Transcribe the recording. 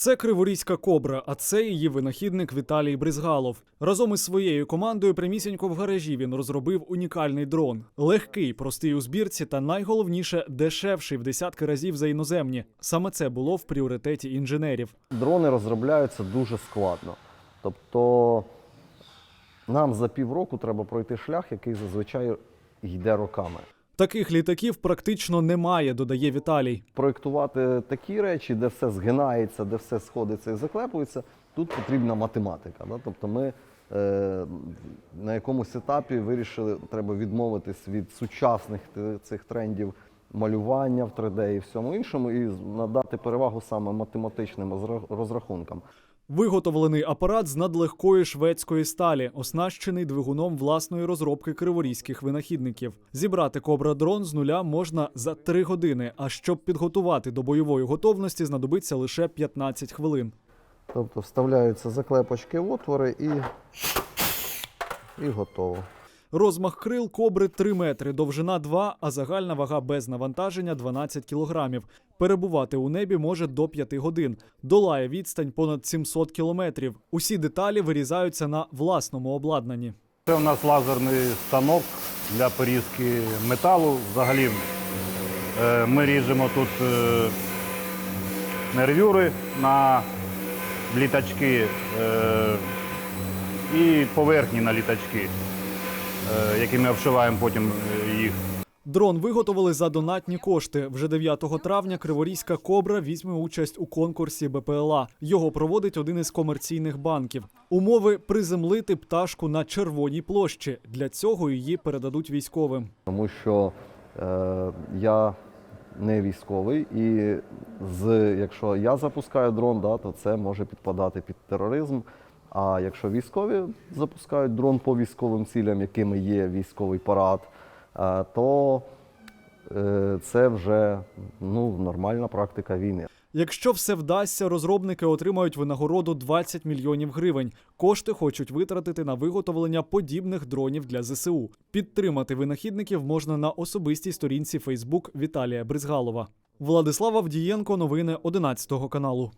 Це криворізька кобра, а це її винахідник Віталій Бризгалов. Разом із своєю командою прямісінько в гаражі він розробив унікальний дрон. Легкий, простий у збірці та найголовніше дешевший в десятки разів за іноземні. Саме це було в пріоритеті інженерів. Дрони розробляються дуже складно. Тобто нам за півроку треба пройти шлях, який зазвичай йде роками. Таких літаків практично немає, додає Віталій. Проєктувати такі речі, де все згинається, де все сходиться і заклепується, тут потрібна математика. Да? Тобто ми е, на якомусь етапі вирішили, треба відмовитись від сучасних цих трендів малювання в 3D і всьому іншому, і надати перевагу саме математичним розра- розрахункам. Виготовлений апарат з надлегкої шведської сталі, оснащений двигуном власної розробки криворізьких винахідників. Зібрати кобра дрон з нуля можна за три години. А щоб підготувати до бойової готовності, знадобиться лише 15 хвилин. Тобто вставляються заклепочки отвори і, і готово. Розмах крил кобри 3 метри, довжина 2, а загальна вага без навантаження 12 кілограмів. Перебувати у небі може до 5 годин. Долає відстань понад 700 кілометрів. Усі деталі вирізаються на власному обладнанні. Це у нас лазерний станок для порізки металу. Взагалі е, ми ріжемо тут е, нервюри на літачки е, і поверхні на літачки, якими обшиваємо потім е, їх. Дрон виготовили за донатні кошти. Вже 9 травня Криворізька Кобра візьме участь у конкурсі БПЛА. Його проводить один із комерційних банків. Умови приземлити пташку на червоній площі. Для цього її передадуть військовим. Тому що е, я не військовий, і з, якщо я запускаю дрон, да, то це може підпадати під тероризм. А якщо військові запускають дрон по військовим цілям, якими є військовий парад, е, то е, це вже ну, нормальна практика війни. Якщо все вдасться, розробники отримають винагороду 20 мільйонів гривень. Кошти хочуть витратити на виготовлення подібних дронів для ЗСУ. Підтримати винахідників можна на особистій сторінці Фейсбук Віталія Бризгалова. Владислав Авдієнко, новини 11 каналу.